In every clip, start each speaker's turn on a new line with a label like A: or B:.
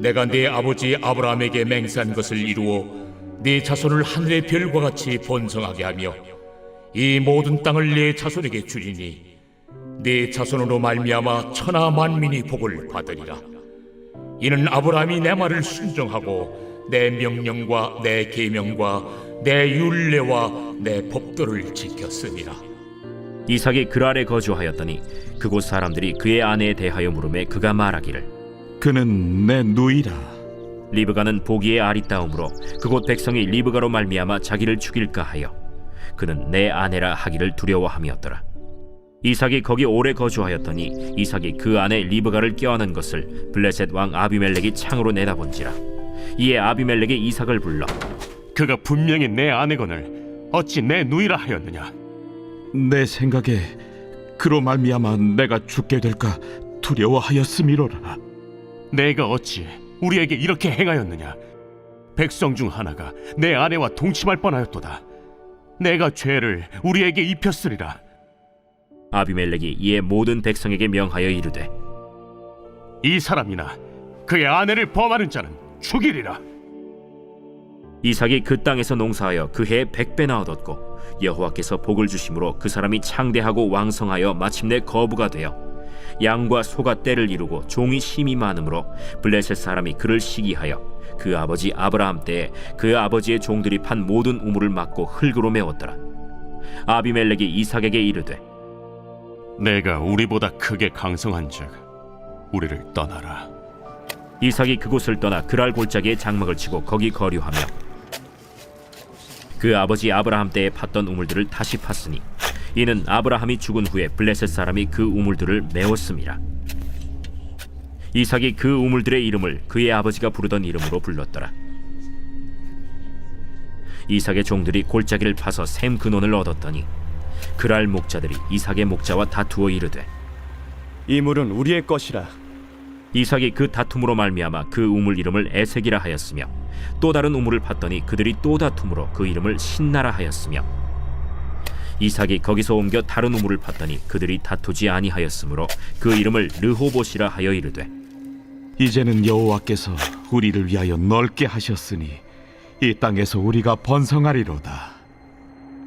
A: 내가 네 아버지 아브라함에게 맹세한 것을 이루어 네 자손을 하늘의 별과 같이 번성하게 하며 이 모든 땅을 네 자손에게 주리니 네 자손으로 말미암아 천하 만민이 복을 받으리라. 이는 아브라함이 내 말을 순종하고 내 명령과 내 계명과 내 율례와 내 법도를 지켰습니다.
B: 이삭이 그랄에 거주하였더니 그곳 사람들이 그의 아내에 대하여 물음에 그가 말하기를
C: 그는 내 누이라.
B: 리브가는 보기에 아리따움으로 그곳 백성이 리브가로 말미암아 자기를 죽일까 하여 그는 내 아내라 하기를 두려워함이었더라. 이삭이 거기 오래 거주하였더니 이삭이 그 아내 리브가를 껴안은 것을 블레셋 왕 아비멜렉이 창으로 내다본지라. 이에 아비멜렉이 이삭을 불러
D: 그가 분명히 내 아내건을 어찌 내 누이라 하였느냐
C: 내 생각에 그로 말미암아 내가 죽게 될까 두려워하였음이로라.
D: 내가 어찌 우리에게 이렇게 행하였느냐? 백성 중 하나가 내 아내와 동침할 뻔하였도다. 내가 죄를 우리에게 입혔으리라.
B: 아비멜렉이 이에 모든 백성에게 명하여 이르되
D: 이 사람이나 그의 아내를 범하는 자는 죽이리라.
B: 이삭이 그 땅에서 농사하여 그 해에 백배나 얻었고 여호와께서 복을 주심으로 그 사람이 창대하고 왕성하여 마침내 거부가 되어 양과 소가 때를 이루고 종이 심이 많으므로 블레셋 사람이 그를 시기하여 그 아버지 아브라함 때에 그 아버지의 종들이 판 모든 우물을 막고 흙으로 메웠더라. 아비멜렉이 이삭에게 이르되
D: 내가 우리보다 크게 강성한즉 우리를 떠나라.
B: 이삭이 그곳을 떠나 그랄 골짜기에 장막을 치고 거기 거류하며 그 아버지 아브라함 때에 팠던 우물들을 다시 팠으니 이는 아브라함이 죽은 후에 블레셋 사람이 그 우물들을 메웠음이라 이삭이 그 우물들의 이름을 그의 아버지가 부르던 이름으로 불렀더라. 이삭의 종들이 골짜기를 파서 샘 근원을 얻었더니 그랄 목자들이 이삭의 목자와 다투어 이르되
E: 이 물은 우리의 것이라.
B: 이삭이 그 다툼으로 말미암아 그 우물 이름을 에색이라 하였으며 또 다른 우물을 팠더니 그들이 또 다툼으로 그 이름을 신나라 하였으며 이삭이 거기서 옮겨 다른 우물을 팠더니 그들이 다투지 아니하였으므로 그 이름을 르호봇이라 하여 이르되
C: 이제는 여호와께서 우리를 위하여 넓게 하셨으니 이 땅에서 우리가 번성하리로다.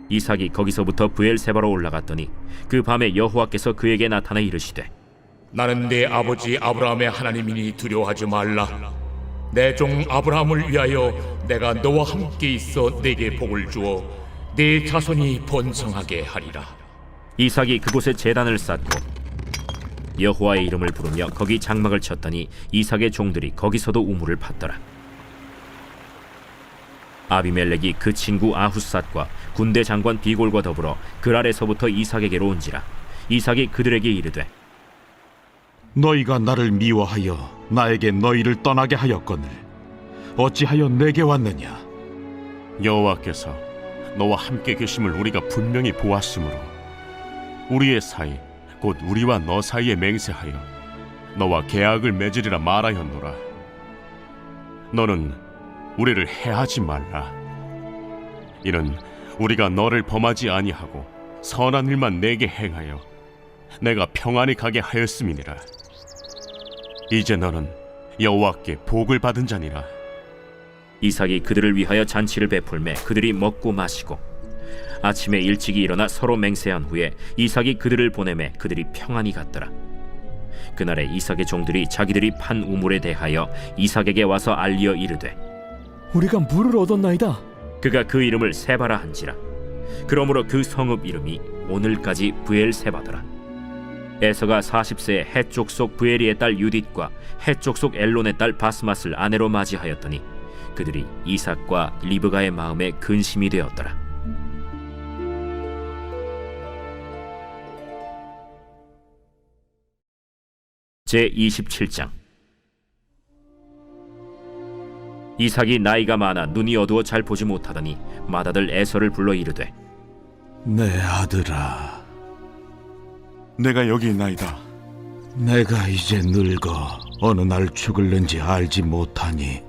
B: 이삭이 거기서부터 부엘세바로 올라갔더니 그 밤에 여호와께서 그에게 나타나 이르시되
A: 나는 내 아버지 아브라함의 하나님이니 두려워하지 말라. 내 종 아브라함을 위하여 내가 너와 함께 있어 내게 복을 주어 내 자손이 번성하게 하리라.
B: 이삭이 그곳에 제단을 쌓고 여호와의 이름을 부르며 거기 장막을 쳤더니 이삭의 종들이 거기서도 우물을 팠더라. 아비멜렉이 그 친구 아후삿과 군대 장관 비골과 더불어 그랄에서부터 이삭에게로 온지라 이삭이 그들에게 이르되
C: 너희가 나를 미워하여 나에게 너희를 떠나게 하였거늘 어찌하여 내게 왔느냐?
D: 여호와께서 너와 함께 계심을 우리가 분명히 보았으므로 우리의 사이 곧 우리와 너 사이에 맹세하여 너와 계약을 맺으리라 말하였노라. 너는 우리를 해하지 말라. 이는 우리가 너를 범하지 아니하고 선한 일만 내게 행하여 내가 평안히 가게 하였음이니라. 이제 너는 여호와께 복을 받은 자니라
B: 이삭이 그들을 위하여 잔치를 베풀매 그들이 먹고 마시고 아침에 일찍이 일어나 서로 맹세한 후에 이삭이 그들을 보내매 그들이 평안히 갔더라. 그날에 이삭의 종들이 자기들이 판 우물에 대하여 이삭에게 와서 알리어 이르되
E: 우리가 물을 얻었나이다
B: 그가 그 이름을 세바라 한지라. 그러므로 그 성읍 이름이 오늘까지 부엘세바더라. 에서가 40세에 해쪽 속 부에리의 딸 유딧과 해쪽 속 엘론의 딸 바스맛을 아내로 맞이하였더니 그들이 이삭과 리브가의 마음에 근심이 되었더라. 제 27장 이삭이 나이가 많아 눈이 어두워 잘 보지 못하더니 맏아들 에서를 불러 이르되
C: 내 아들아,
F: 내가 여기 있나이다.
C: 내가 이제 늙어 어느 날 죽을는지 알지 못하니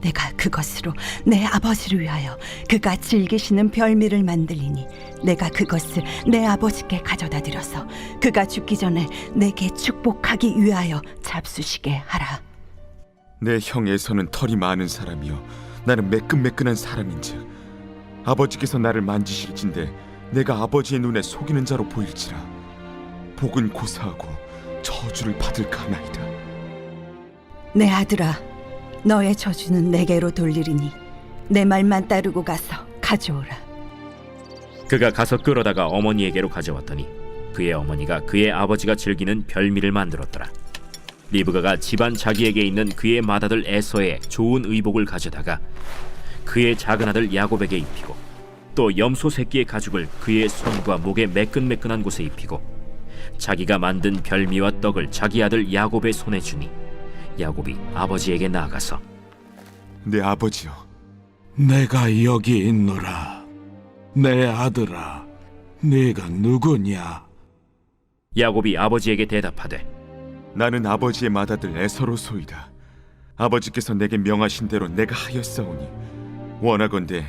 G: 내가 그것으로 내 아버지를 위하여 그가 즐기시는 별미를 만들리니 내가 그것을 내 아버지께 가져다 드려서 그가 죽기 전에 내게 축복하기 위하여 잡수시게 하라.
F: 내 형에서는 털이 많은 사람이요 나는 매끈매끈한 사람인즉 아버지께서 나를 만지실진데 내가 아버지의 눈에 속이는 자로 보일지라 복은 고사하고 저주를 받을까 하나이다.
G: 내 아들아, 너의 저주는 내게로 돌리리니 내 말만 따르고 가서 가져오라.
B: 그가 가서 끌어다가 어머니에게로 가져왔더니 그의 어머니가 그의 아버지가 즐기는 별미를 만들었더라. 리브가가 집안 자기에게 있는 그의 맏아들 에서의 좋은 의복을 가져다가 그의 작은 아들 야곱에게 입히고 또 염소 새끼의 가죽을 그의 손과 목에 매끈매끈한 곳에 입히고 자기가 만든 별미와 떡을 자기 아들 야곱의 손에 주니 야곱이 아버지에게 나아가서
F: 내 아버지여
C: 내가 여기 있노라. 내 아들아, 네가 누구냐?
B: 야곱이 아버지에게 대답하되
F: 나는 아버지의 맏아들 에서로소이다. 아버지께서 내게 명하신 대로 내가 하였사오니 원하건대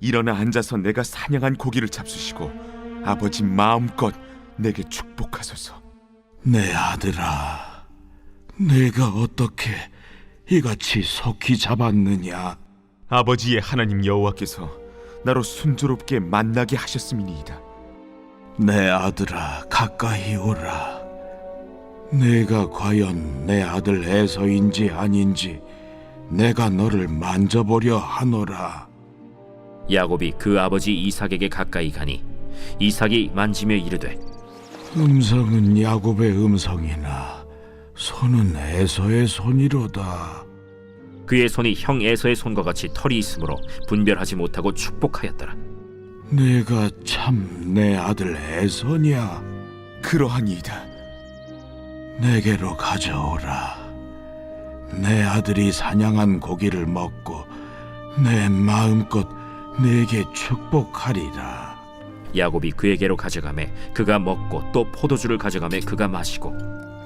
F: 일어나 앉아서 내가 사냥한 고기를 잡수시고 아버지 마음껏 내게 축복하소서.
C: 내 아들아, 내가 어떻게 이같이 속히 잡았느냐?
F: 아버지의 하나님 여호와께서 나로 순조롭게 만나게 하셨음이니이다.
C: 내 아들아, 가까이 오라. 내가 과연 내 아들 에서인지 아닌지 내가 너를 만져보려 하노라.
B: 야곱이 그 아버지 이삭에게 가까이 가니 이삭이 만지며 이르되
C: 음성은 야곱의 음성이나 손은 에서의 손이로다.
B: 그의 손이 형 에서의 손과 같이 털이 있으므로 분별하지 못하고 축복하였더라.
C: 내가 참 내 아들 에서냐?
F: 그러하니이다.
C: 내게로 가져오라. 내 아들이 사냥한 고기를 먹고 내 마음껏 내게 축복하리라.
B: 야곱이 그에게로 가져가매 그가 먹고 또 포도주를 가져가매 그가 마시고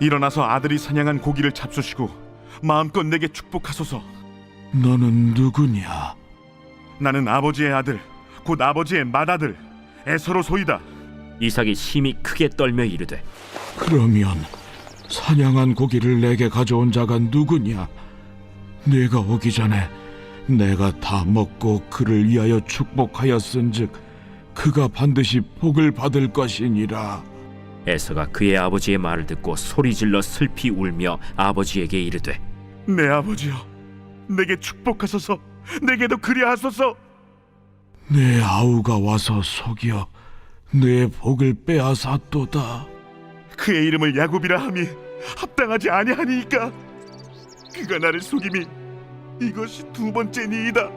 F: 일어나서 아들이 사냥한 고기를 잡수시고 마음껏 내게 축복하소서.
C: 너는 누구냐?
F: 나는 아버지의 아들, 곧 아버지의 맏아들 에서로 소이다.
B: 이삭이 심히 크게 떨며 이르되
C: 그러면 사냥한 고기를 내게 가져온 자가 누구냐? 내가 오기 전에 내가 다 먹고 그를 위하여 축복하였은즉
H: 그가 반드시 복을 받을 것이니라.
B: 에서가 그의 아버지의 말을 듣고 소리질러 슬피 울며 아버지에게 이르되
F: 내 아버지여, 내게 축복하소서. 내게도 그리하소서.
H: 내 아우가 와서 속여 내 복을 빼앗았도다.
F: 그의 이름을 야곱이라 함이 합당하지 아니하니까 그가 나를 속임이 이것이 두 번째니이다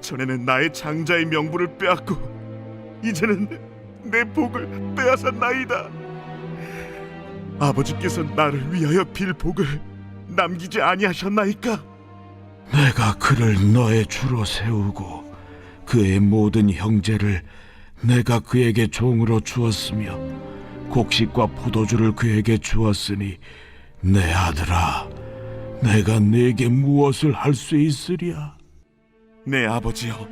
F: 전에는 나의 장자의 명분을 빼앗고 이제는 내 복을 빼앗았나이다. 아버지께서 나를 위하여 빌 복을 남기지 아니하셨나이까?
H: 내가 그를 너의 주로 세우고 그의 모든 형제를 내가 그에게 종으로 주었으며 곡식과 포도주를 그에게 주었으니 내 아들아 내가 내게 무엇을 할 수 있으랴?
F: 내 아버지여.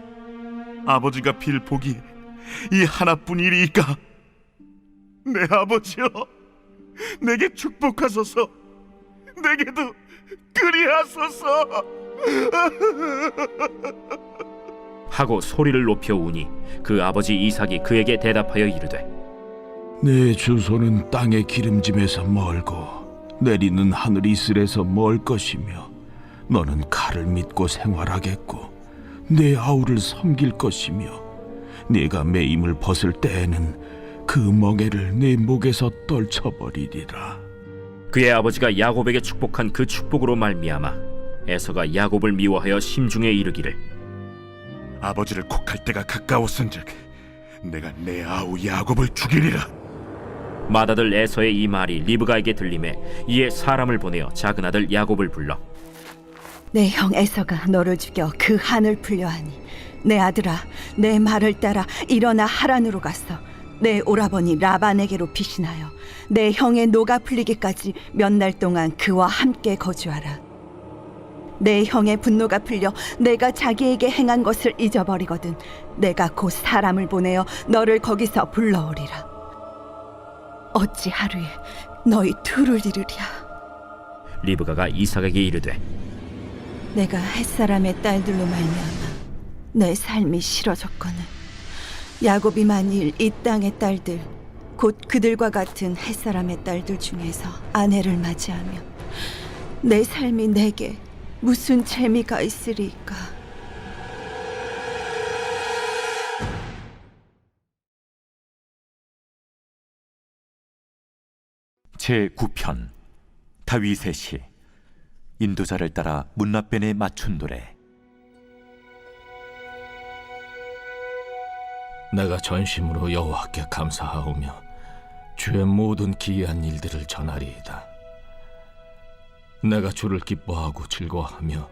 F: 아버지가 빌 복이 이 하나뿐이리이까. 내 아버지여 내게 축복하소서. 내게도 그리하소서.
B: 하고 소리를 높여 우니 그 아버지 이삭이 그에게 대답하여 이르되
H: 내 주소는 땅의 기름짐에서 멀고 내리는 하늘 이슬에서 멀 것이며 너는 칼을 믿고 생활하겠고 내 아우를 섬길 것이며 네가 매임을 벗을 때에는 그 멍에를 내 목에서 떨쳐버리리라.
B: 그의 아버지가 야곱에게 축복한 그 축복으로 말미암아 에서가 야곱을 미워하여 심중에 이르기를.
F: 아버지를 곡할 때가 가까웠은즉 내가 내 아우 야곱을 죽이리라.
B: 맏아들 에서의 이 말이 리브가에게 들림에 이에 사람을 보내어 작은 아들 야곱을 불러.
G: 내 형 에서가 너를 죽여 그 한을 풀려 하니 내 아들아 내 말을 따라 일어나 하란으로 갔어 내 오라버니 라반에게로 피신하여 내 형의 노가 풀리기까지 몇 날 동안 그와 함께 거주하라. 내 형의 분노가 풀려 내가 자기에게 행한 것을 잊어버리거든 내가 곧 사람을 보내어 너를 거기서 불러오리라. 어찌 하루에 너희 둘을 이루랴?
B: 리브가가 이삭에게 이르되
G: 내가 햇사람의 딸들로 말미암아 내 삶이 싫어졌거늘. 야곱이 만일 이 땅의 딸들 곧 그들과 같은 햇사람의 딸들 중에서 아내를 맞이하면 내 삶이 내게 무슨 재미가 있으리까?
I: 제 9편 다윗의 시 인도자를 따라 문나변에 맞춘 노래
H: 내가 전심으로 여호와께 감사하오며 주의 모든 기이한 일들을 전하리이다. 내가 주를 기뻐하고 즐거워하며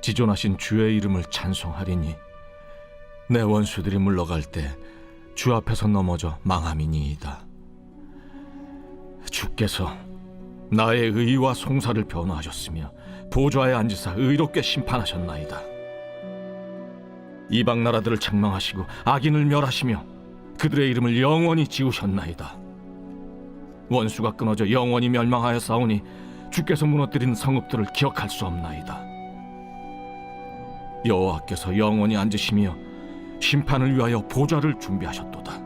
H: 지존하신 주의 이름을 찬송하리니 내 원수들이 물러갈 때 주 앞에서 넘어져 망함이니이다. 주께서 나의 의와 송사를 변호하셨으며 보좌에 앉으사 의롭게 심판하셨나이다. 이방 나라들을 책망하시고 악인을 멸하시며 그들의 이름을 영원히 지우셨나이다. 원수가 끊어져 영원히 멸망하여 싸우니 주께서 무너뜨린 성읍들을 기억할 수 없나이다. 여호와께서 영원히 앉으시며 심판을 위하여 보좌를 준비하셨도다.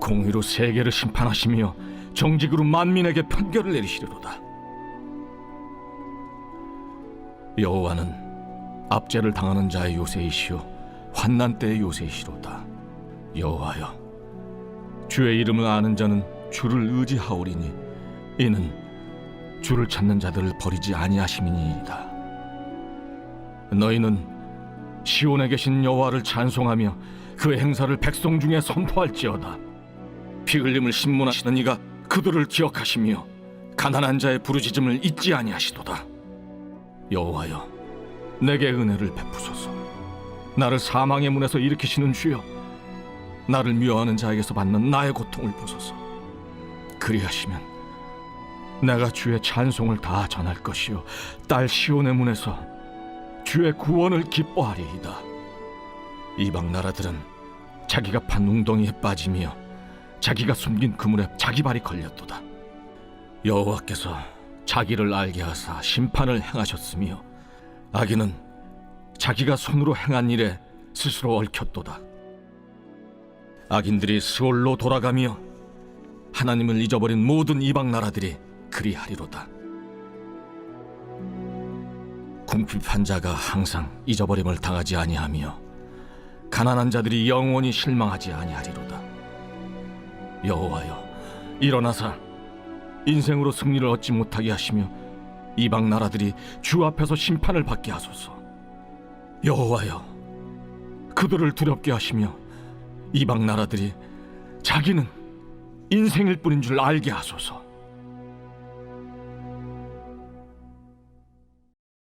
H: 공의로 세계를 심판하시며 정직으로 만민에게 판결을 내리시리로다. 여호와는 압제를 당하는 자의 요새이시오 환난 때의 요새이시로다. 여호와여, 주의 이름을 아는 자는 주를 의지하오리니 이는 주를 찾는 자들을 버리지 아니하심이니이다. 너희는 시온에 계신 여호와를 찬송하며 그 행사를 백성 중에 선포할지어다. 피 흘림을 신문하시는 이가 그들을 기억하시며 가난한 자의 부르짖음을 잊지 아니하시도다. 여호와여, 내게 은혜를 베푸소서. 나를 사망의 문에서 일으키시는 주여, 나를 미워하는 자에게서 받는 나의 고통을 보소서. 그리하시면 내가 주의 찬송을 다 전할 것이요, 딸 시온의 문에서 주의 구원을 기뻐하리이다. 이방 나라들은 자기가 판 웅덩이에 빠지며 자기가 숨긴 그물에 자기 발이 걸렸도다. 여호와께서 자기를 알게 하사 심판을 행하셨으며 악인은 자기가 손으로 행한 일에 스스로 얽혔도다. 악인들이 스올로 돌아가며 하나님을 잊어버린 모든 이방 나라들이 그리하리로다. 궁핍한 자가 항상 잊어버림을 당하지 아니하며 가난한 자들이 영원히 실망하지 아니하리로다. 여호와여, 일어나사 인생으로 승리를 얻지 못하게 하시며 이방 나라들이 주 앞에서 심판을 받게 하소서. 여호와여, 그들을 두렵게 하시며 이방 나라들이 자기는 인생일 뿐인 줄 알게 하소서.